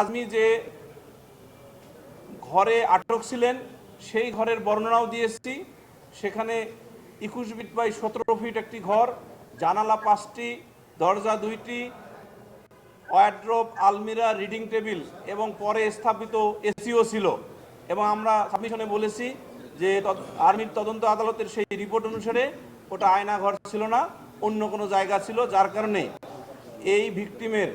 আজমি যে ঘরে আটক ছিলেন, সেই ঘরের বর্ণনাও দিয়েছি সেখানে একুশ ফিট বাই সতেরো ফিট একটি ঘর, জানালা পাঁচটি, দরজা দুইটি ওয়ার্ড্রোপ আলমিরা, রিডিং টেবিল এবং পরে স্থাপিত এসিও ছিল। এবং আমরা সাবমিশনে বলেছি যে আর্মির তদন্ত আদালতের সেই রিপোর্ট অনুসারে ওটা আয়না ঘর ছিল না, অন্য কোনো জায়গা ছিল, যার কারণে এই ভিকটিমের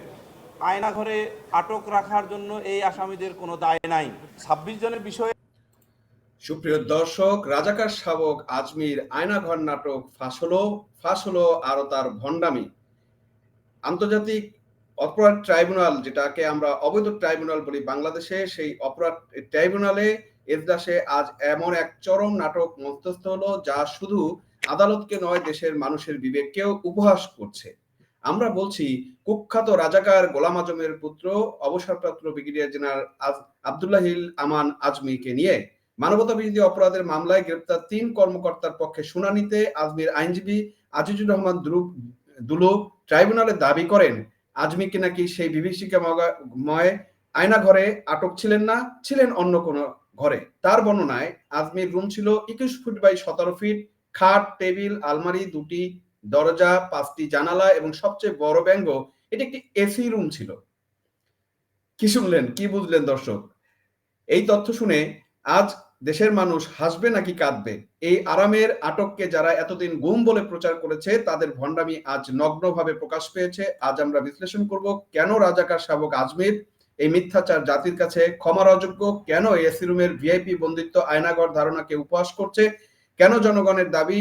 আয়না ঘরে আটক রাখার জন্য এই আসামিদের কোনো দায় নাই। ছাব্বিশ জনের বিষয়ে সুপ্রিয় দর্শক, রাজাকার শাবক আজমির আয়নাঘর নাটক ফাঁস হলো ফাঁস হলো আরও তার ভণ্ডামি। আন্তর্জাতিক অপরাধ ট্রাইব্যুনাল, যেটাকে আমরা অবৈধ ট্রাইব্যুনাল বলি বাংলাদেশে, সেই অপরাধ ট্রাইব্যুনালে এজলাসে আজ এমন এক চরম নাটক মধ্যস্থ হলো, যা শুধু আদালতকে নয়, দেশের মানুষের বিবেককেও উপহাস করছে। আমরা বলছি, কুখ্যাত রাজাকার গোলাম আজমের পুত্র, অবসরপ্রাপ্ত ব্রিগেডিয়ার জেনারেল আব্দুল্লাহিল আমান আজমিকে নিয়ে মানবতা বিরোধী অপরাধের মামলায় গ্রেপ্তার তিন কর্মকর্তার পক্ষে শুনানিতে আজমির আইনজীবী আজিজুর রহমান দুলু ট্রাইব্যুনালে দাবি করেন, আজমিকে নাকি সেই বিভীষিকাময় আয়না ঘরে আটক ছিলেন না, ছিলেন অন্য কোনো ঘরে। তার বর্ণনায় আজমির রুম ছিল একুশ ফুট বাই সতেরো ফিট, খাট, টেবিল, আলমারি দুটি দরজা, পাঁচটি জানালা এবং সবচেয়ে বড় ব্যঙ্গ, এটি একটি এসি রুম ছিল। কি শুনলেন? কি বুঝলেন দর্শক? এই তথ্য শুনে আজ দেশের মানুষ হাসবে নাকি কাঁদবে? এই আরামের আটককে যারা এতদিন গুম বলে প্রচার করেছে, তাদের ভণ্ডামি আজ নগ্নভাবে প্রকাশ পেয়েছে। আজ আমরা বিশ্লেষণ করব, কেন রাজাকার শাবক আজমির এই মিথ্যাচার জাতির কাছে ক্ষমার অযোগ্য কেন এসি রুমের ভিআইপি বন্দিত্ব আয়নাগর ধারণাকে উপহাস করছে? কেন জনগণের দাবি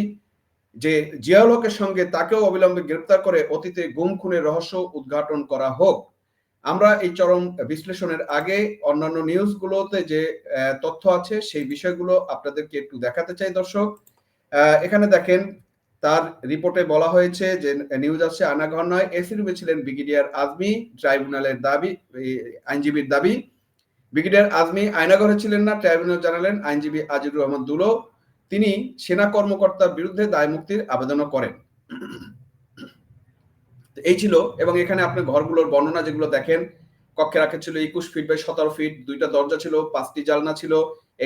যে জিয়াউল হকের সঙ্গে তাকেও অবিলম্বে গ্রেপ্তার করে অতীতে গুম খুনের রহস্য উদ্ঘাটন করা হোক। আমরা এই চরম বিশ্লেষণের আগে অন্যান্য নিউজগুলোতে যে তথ্য আছে, সেই বিষয়গুলো আপনাদেরকে একটু দেখাতে চাই, দর্শক। এখানে দেখেন, তার রিপোর্টে বলা হয়েছে যে, নিউজ আছে আনাঘর নয় এসি রুমে ছিলেন ব্রিগেডিয়ার আজমি, ট্রাইব্যুনালের দাবি আইনজীবীর দাবি। ব্রিগেডিয়ার আজমি আয়নাঘরে ছিলেন না, ট্রাইব্যুনাল জানালেন, আইনজীবী আজিজুর রহমান দুলো। তিনি সেনা কর্মকর্তার বিরুদ্ধে দায় মুক্তির আবেদনও করেন। এই ছিল, এবং এখানে আপনি ঘরগুলোর বর্ণনা যেগুলো দেখেন, কক্ষে রাখা ছিল একুশ ফিট বাই সতেরো ফিট দুইটা দরজা ছিল, পাঁচটি জালনা ছিল,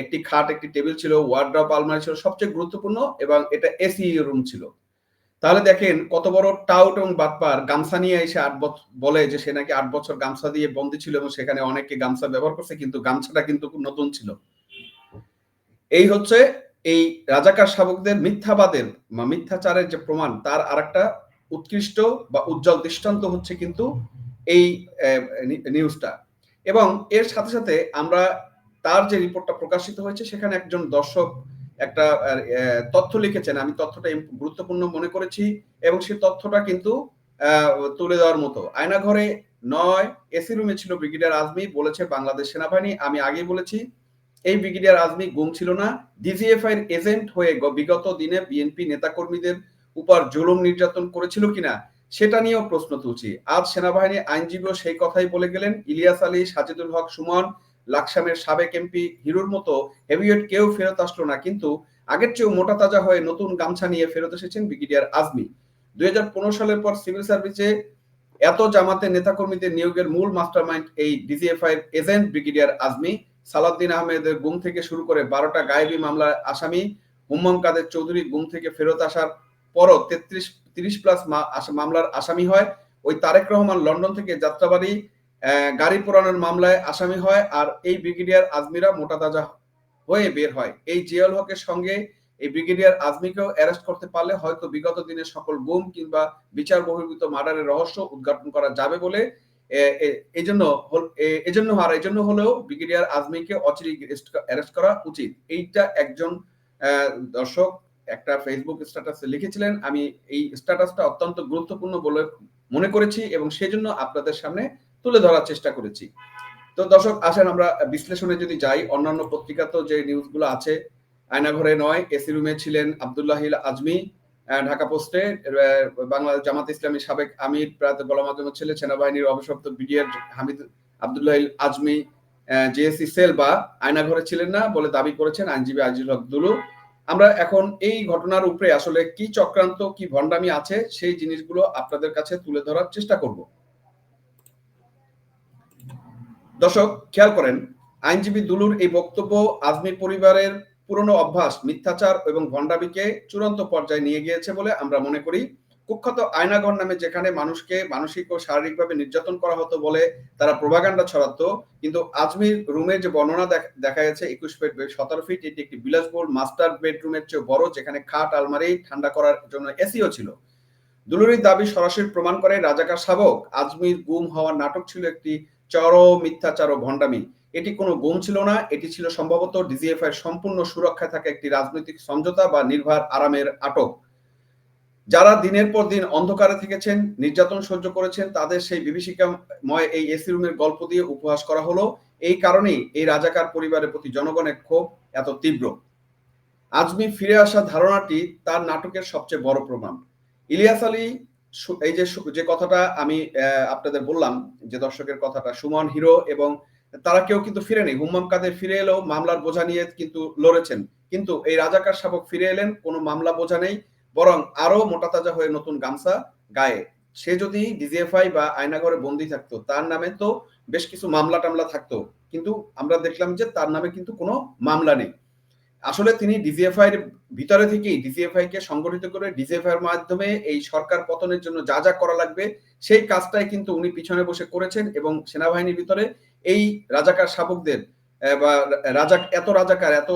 একটি খাট, একটি টেবিল ছিল ওয়ার্ড্রপ আলমারি ছিল, সবচেয়ে গুরুত্বপূর্ণ, এবং এটা এসি রুম ছিল। তাহলে দেখেন, কত বড় টাউট এবং বাটপার, গামছা নিয়ে এসে আট বছর বলে যে সে নাকি আট বছর গামছা দিয়ে বন্দি ছিল এবং সেখানে অনেকে গামছা ব্যবহার করছে, কিন্তু গামছাটা কিন্তু নতুন ছিল। এই হচ্ছে এই রাজাকার শাবকদের মিথ্যাবাদের বা মিথ্যাচারের যে প্রমাণ, তার আরেকটা উৎকৃষ্ট বা উজ্জ্বল দৃষ্টান্ত হচ্ছে কিন্তু এই নিউজটা। এবং এর সাথে সাথে আমরা তার যে রিপোর্টটা প্রকাশিত হয়েছে, সেখানে একজন দর্শক একটা তথ্য লিখেছেন। আমি তথ্যটা গুরুত্বপূর্ণ মনে করেছি এবং সেই তথ্যটা কিন্তু তুলে দেওয়ার মতো। আয়নাঘরে নয়, এসি রুমে ছিল ব্রিগেডিয়ার আজমি, বলেছে বাংলাদেশ সেনাবাহিনী। আমি আগেই বলেছি এই ব্রিগেডিয়ার আজমি গুম ছিল না। ডিজিএফআই এর এজেন্ট হয়ে বিগত দিনে বিএনপি নেতাকর্মীদের উপর জুলুম নির্যাতন করেছিল কিনা, সেটা নিয়েও প্রশ্ন তুলছি। আজ সেনাবাহিনী আইনজীবীও সেই কথাই বলে গেলেন। ইলিয়াস আলী, সাজিদুল হক, সুমন, লাকসামের সাবেক এমপি হিরুর মতো হেভিওয়েট কেউ ফেরত আসলো না, কিন্তু আগের চেয়েও মোটা তাজা হয়ে নতুন গামছা নিয়ে ফেরত এসেছেন ব্রিগেডিয়ার আজমি। দুই হাজার পনেরো সালের পর সিভিল সার্ভিসে এত জামাতের নেতাকর্মীদের নিয়োগের মূল মাস্টারমাইন্ড এই ডিজিএফআই এর এজেন্ট ব্রিগেডিয়ার আজমি। সালাউদ্দিন আহমেদের গুম থেকে শুরু করে বারোটা গায়েবী মামলার আসামি হুম্মাম কাদের চৌধুরী গুম থেকে ফেরত আসার পরও তেত্রিশ, তিরিশ প্লাস মামলার আসামি হয়। ওই তারেক রহমান লন্ডন থেকে যাত্রাবাড়ি গাড়ি পোড়ানোর মামলায় আসামি হয় আর এই ব্রিগেডিয়ার আজমিরা মোটা তাজা হয়ে বের হয়। এই জিয়াউল হকের সঙ্গে এই ব্রিগেডিয়ার আজমিকেও অ্যারেস্ট করতে পারলে হয়তো বিগত দিনের সকল গুম কিংবা বিচার বহির্ভূত মার্ডারের রহস্য উদ্ঘাটন করা যাবে বলে এই জন্য হল- এ- এজন্য আর এই জন্য হলেও ব্রিগেডিয়ার আজমিকে অচিরে অ্যারেস্ট করা উচিত। এইটা একজন দর্শক একটা ফেসবুক স্ট্যাটাসে লিখেছিলেন। আমি এই স্ট্যাটাসটা অত্যন্ত গুরুত্বপূর্ণ বলে মনে করেছি এবং সেজন্য আপনাদের সামনে তুলে ধরার চেষ্টা করেছি। তো দর্শক, আসেন আমরা বিশ্লেষণে যদি যাই, অন্যান্য পত্রিকাতেও যে নিউজগুলো আছে, আয়নাঘরে নয় এসি রুমে ছিলেন আব্দুল্লাহিল আজমি ঢাকা পোস্টে বাংলাদেশ জামাত ইসলামী সাবেক আমির প্রাত আজমের ছেলে, সেনাবাহিনীর অবসরপ্রাপ্ত brigadier Hamid Abdullahil Azmi JAC cell বা আয়নাঘরে ছিলেন না বলে দাবি করেছেন আইনজীবী আজিজুল হক দুলু। আমরা এখন এই ঘটনার উপরে আসলে কি চক্রান্ত, কি ভণ্ডামি আছে, সেই জিনিসগুলো আপনাদের কাছে তুলে ধরার চেষ্টা করব। দর্শক, খেয়াল করেন, আইনজীবী দুলুর এই বক্তব্য আজমির পরিবারের পুরনো অভ্যাস, মিথ্যাচার এবং ভণ্ডামিকে চূড়ান্ত পর্যায়ে নিয়ে গিয়েছে বলে আমরা মনে করি। কুখ্যাত আয়নাঘর নামে যেখানে মানুষকে মানসিক ও শারীরিকভাবে নির্যাতন করা হতো বলে তারা প্রভাগান্ডা ছড়াতো, কিন্তু আজমির রুমের যে বর্ণনা দেখা যাচ্ছে একুশ ফিট সতেরো ফিট, এটি একটি বিলাসবহুল মাস্টার বেডরুমের চেয়ে বড়, যেখানে খাট, আলমারি ঠান্ডা করার জন্য এসিও ছিল। দুলুরির দাবি সরাসরি প্রমাণ করে রাজাকার শাবক, আজমির গুম হওয়ার নাটক ছিল একটি চরম মিথ্যাচার ও ভণ্ডামি। এটি কোনো গুম ছিল না, এটি ছিল সম্ভবত ডিজিএফআই সম্পূর্ণ সুরক্ষায় থাকা একটি রাজনৈতিক সমঝোতা বা নির্ভার আরামের আটক। যারা দিনের পর দিন অন্ধকারে থেকেছেন, নির্যাতন সহ্য করেছেন, তাদের সেই বিভীষিকাময় এই এসি রুমের গল্প দিয়ে উপহাস করা হলো। এই কারণেই এই রাজাকার পরিবারের প্রতি জনগণের ক্ষোভ এত তীব্র। আজমি ফিরে আসা ধারণাটি তার নাটকের সবচেয়ে বড় প্রমাণ। ইলিয়াস আলী এই যে যে কথাটা আমি আপনাদের বললাম, যে দর্শকের কথাটা, সুমন হিরো এবং তারা কেউ কিন্তু ফিরেনি। হুম্মাম কাদের ফিরে এলেও মামলার বোঝা নিয়ে কিন্তু লড়েছেন। কিন্তু এই রাজাকার শাবক ফিরে এলেন, কোনো মামলা বোঝা নেই, বরং আরও মোটা তাজা হয়ে নতুন গামছা গায়ে। সে যদি ডিজিএফআই বা আয়নাঘরে বন্দি থাকতো, তার নামে তো বেশ কিছু মামলা টামলা থাকতো। কিন্তু আমরা দেখলাম যে তার নামে কিন্তু কোনো মামলা নেই। আসলে তিনি ডিজিএফআই এর ভিতরে থেকেই ডিজিএফআই কে সংগঠিত করে ডিজিএফআই এর মাধ্যমে এই সরকার পতনের জন্য যা যা করা লাগবে, সেই কাজটাই কিন্তু উনি পিছনে বসে করেছেন এবং সেনাবাহিনীর ভিতরে এই রাজাকার শাবকদের বা রাজা, এত রাজাকার, এত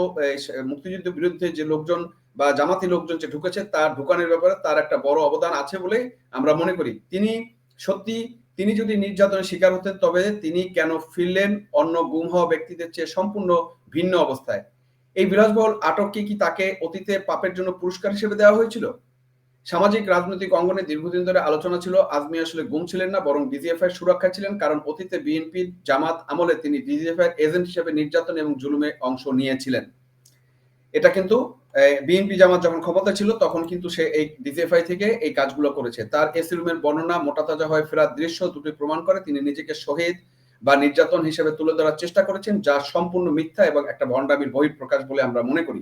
মুক্তিযুদ্ধের বিরুদ্ধে যে লোকজন বা জামাতি লোকজন যে ঢুকেছে, তার ঢুকানোর ব্যাপারে তার একটা বড় অবদান আছে বলে আমরা মনে করি। তিনি সত্যি, তিনি যদি নির্যাতনের শিকার হতেন, তবে তিনি কেন ফিরলেন অন্য গুম হওয়া ব্যক্তিদের চেয়ে সম্পূর্ণ ভিন্ন অবস্থায়? এই বিলাসবহুল আটককে কি তাকে অতীতে পাপের জন্য পুরস্কার হিসেবে দেওয়া হয়েছিল? সামাজিক রাজনৈতিক অঙ্গনে দীর্ঘদিন ধরে আলোচনা ছিল আজমি আসলে গুম ছিলেন না, বরং ডিজিএফআই সুরক্ষা ছিলেন, কারণ অতীতে বিএনপি, জামাত আমলে তিনি ডিজিএফআই এজেন্ট হিসেবে নির্যাতন এবং জুলুমে অংশ নিয়েছিলেন। এটা কিন্তু বিএনপি, জামাত যখন ক্ষমতা ছিল, তখন কিন্তু সে এই ডিজিএফআই থেকে এই কাজগুলো করেছে। তার এসি রুমের বর্ণনা মোটা তাজা হয়ে ফেরার দৃশ্য দুটি প্রমাণ করে তিনি নিজেকে শহীদ বা নির্যাতন হিসেবে তুলে ধরার চেষ্টা করেছেন, যা সম্পূর্ণ মিথ্যা এবং একটা ভণ্ডামির বহিঃপ্রকাশ বলে আমরা মনে করি।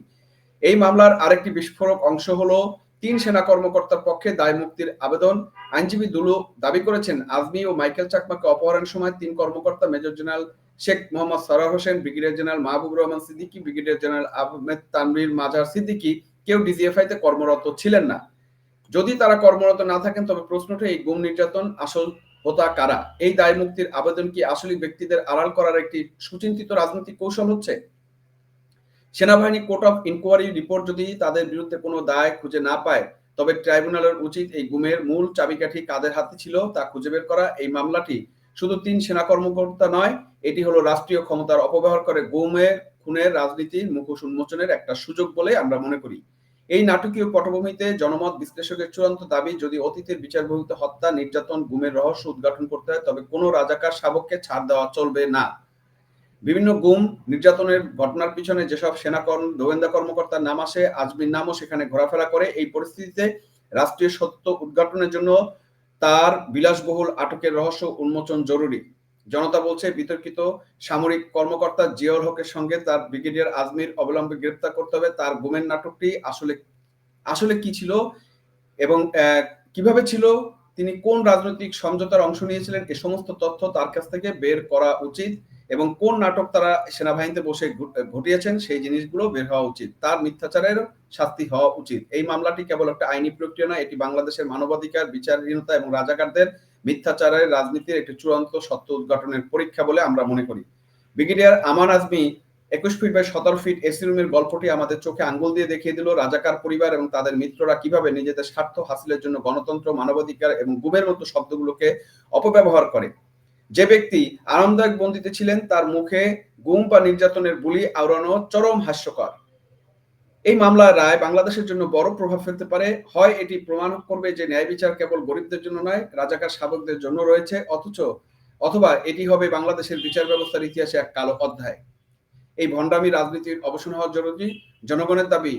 এই মামলার আরেকটি বিস্ফোরক অংশ হলো তিন সেনা কর্মকর্তার পক্ষে দায় মুক্তির আবেদন। আইনজীবী দুলু দাবি করেছেন, আজমি ও মাইকেল চাকমাকে অপহরণের সময় তিন কর্মকর্তা, major general Sheikh Mohammad Sarwar Hossain, brigadier general Mahbubur Rahman Siddiqui, brigadier general Ahmed Tanvir Mazhar Siddiqui কেউ ডিজিএফআই তে কর্মরত ছিলেন না। যদি তারা কর্মরত না থাকেন, তবে প্রশ্নটা এই গুম নির্যাতন আসল হোতা কারা? এই দায় মুক্তির আবেদন কি আসলে ব্যক্তিদের আড়াল করার একটি সুচিন্তিত রাজনৈতিক কৌশল হচ্ছে? সেনাবাহিনী কোর্ট অফ ইনকোয়ারি রিপোর্ট যদি তাদের বিরুদ্ধে কোনো দায় খুঁজে না পায়, তবে ট্রাইব্যুনালের উচিত এই গুমের মূল চাবিকাঠি কাদের হাতে ছিল তা খুঁজে বের করা। এই মামলাটি শুধু তিন সেনা কর্মকর্তা নয়, এটি হলো রাষ্ট্রীয় ক্ষমতার অপব্যবহার করে গুমের খুনের রাজনীতির মুখোশ উন্মোচনের একটা সুযোগ বলে আমরা মনে করি। এই নাটকীয় পটভূমিতে জনমত বিশ্লেষকের চূড়ান্ত দাবি, যদি অতীতের বিচার বহিত হত্যা, নির্যাতন, গুমের রহস্য উদ্ঘাটন করতে হয়, তবে কোনো রাজাকার শাবককে ছাড় দেওয়া চলবে না। বিভিন্ন গুম, নির্যাতনের ঘটনার পিছনে যেসব সেনা গোয়েন্দা কর্মকর্তার নাম আসে, আজমির নামও সেখানে ঘোরাফেরা করে। এই পরিস্থিতিতে রাষ্ট্রীয় সত্য উদ্ঘাটনের জন্য তার বিলাসবহুল আটকের রহস্য উন্মোচন জরুরি। জনতা বলছে, বিতর্কিত সামরিক কর্মকর্তা জিয়াউল হকের সঙ্গে তার ব্রিগেডিয়ার আজমির অবলম্বে গ্রেপ্তার করতে হবে। তার গুমের নাটকটি আসলে আসলে কি ছিল এবং কীভাবে ছিল, তিনি কোন রাজনৈতিক সমঝোতার অংশ নিয়েছিলেন, এ সমস্ত তথ্য তার কাছ থেকে বের করা উচিত। এবং কোন নাটক তারা সেনাবাহিনীতে বসে ঘটিয়েছেন সেই জিনিসগুলো বের হওয়া উচিত। তার মিথ্যাচারের শাস্তি হওয়া উচিত। এই মামলাটি কেবল একটা আইনি প্রক্রিয়া নয়, এটি বাংলাদেশের মানবাধিকার, বিচারহীনতা এবং রাজাকারদের মিথ্যাচারের রাজনীতির একটি চূড়ান্ত সত্য উদ্ঘাটনের পরীক্ষা বলে আমরা মনে করি। ব্রিগেডিয়ার আমান আজমি একুশ ফিট বাই সতেরো ফিট এসি রুমের গল্পটি আমাদের চোখে আঙ্গুল দিয়ে দেখিয়ে দিল রাজাকার পরিবার এবং তাদের মিত্ররা কীভাবে নিজেদের স্বার্থ হাসিলের জন্য গণতন্ত্র, মানবাধিকার এবং গুমের মতো শব্দগুলোকে অপব্যবহার করে। যে ব্যক্তি আরামদায়ক বন্দিতে ছিলেন, তার মুখে গুম বা নির্যাতনের বুলি আওড়ানো চরম হাস্যকর। এই মামলার রায় বাংলাদেশের জন্য বড় প্রভাব ফেলতে পারে। হয় এটি প্রমাণ করবে যে ন্যায় বিচার কেবল গরিবদের জন্য নয়, রাজাকার শাবকদের জন্য রয়েছে, অথচ অথবা এটি হবে বাংলাদেশের বিচার ব্যবস্থার ইতিহাসে এক কালো অধ্যায়। এই ভণ্ডামি রাজনীতির অবসান হওয়া জরুরি। জনগণের দাবি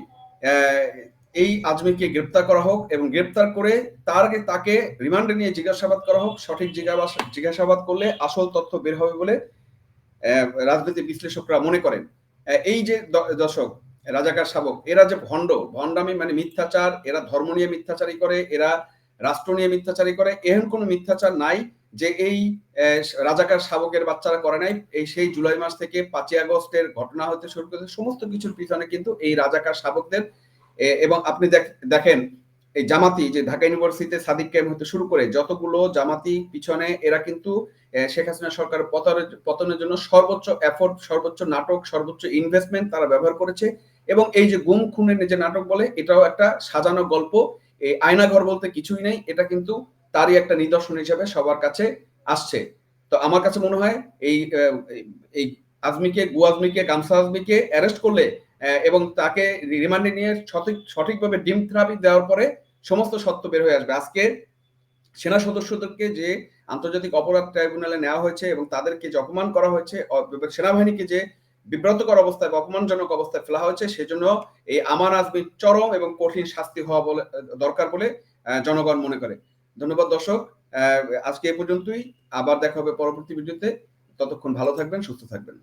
এই আজমিকে গ্রেপ্তার করা হোক এবং গ্রেপ্তার করে তার তাকে রিমান্ডে নিয়ে জিজ্ঞাসাবাদ করা হোক, সঠিক জিজ্ঞাসা জিজ্ঞাসাবাদ করলে আসল তথ্য বের হবে বলে রাজনীতি বিশ্লেষকরা মনে করেন। এই যে দ- দর্শক, রাজাকার শাবক, এরা যে ভণ্ড, ভণ্ডামি মানে মিথ্যাচার, এরা ধর্ম নিয়ে মিথ্যাচারী করে, এরা রাষ্ট্র নিয়ে মিথ্যাচারী করে এমন কোনো মিথ্যাচার নাই যে এই রাজাকার শাবকের বাচ্চারা করে নাই। এই সেই জুলাই মাস থেকে পাঁচই আগস্টের ঘটনা হতে শুরু করে সমস্ত কিছুর পিছনে কিন্তু এই রাজাকার শাবকদের এবং আপনি দেখ- দেখেন, এই জামাতি, যে ঢাকা ইউনিভার্সিটিতে সাদিক ক্যাম্প হতে শুরু করে যতগুলো জামাতি পিছনে, এরা কিন্তু শেখ হাসিনা সরকার পতনের জন্য সর্বোচ্চ এফোর্ট সর্বোচ্চ নাটক, সর্বোচ্চ ইনভেস্টমেন্ট তারা ব্যবহার করেছে। এবং এই যে গুম খুনের যে নাটক বলে, এটাও একটা সাজানো গল্প। এই আয়নাঘর বলতে কিছুই নেই, এটা কিন্তু তারই একটা নিদর্শন হিসেবে সবার কাছে আসছে। তো আমার কাছে মনে হয়, এই এই- আজমিকে, গু আজমিকে গামসা আজমিকে অ্যারেস্ট করলে এবং তাকে রিমান্ডে নিয়ে সঠিক, সঠিকভাবে ডিম থেরাপি দেওয়ার পরে সমস্ত সত্য বের হয়ে আসবে। আজকে সেনা সদস্যদেরকে যে আন্তর্জাতিক অপরাধ ট্রাইব্যুনালে নেওয়া হয়েছে এবং তাদেরকে যে অপমান করা হয়েছে সেনাবাহিনীকে যে বিব্রতকর অবস্থায় বা অপমানজনক অবস্থায় ফেলা হয়েছে, সেজন্য এই আমার আজমির চরম এবং কঠিন শাস্তি হওয়া বলে, দরকার বলে জনগণ মনে করে। ধন্যবাদ দর্শক। আজকে এই পর্যন্তই। আবার দেখা হবে পরবর্তী ভিডিওতে। ততক্ষণ ভালো থাকবেন, সুস্থ থাকবেন।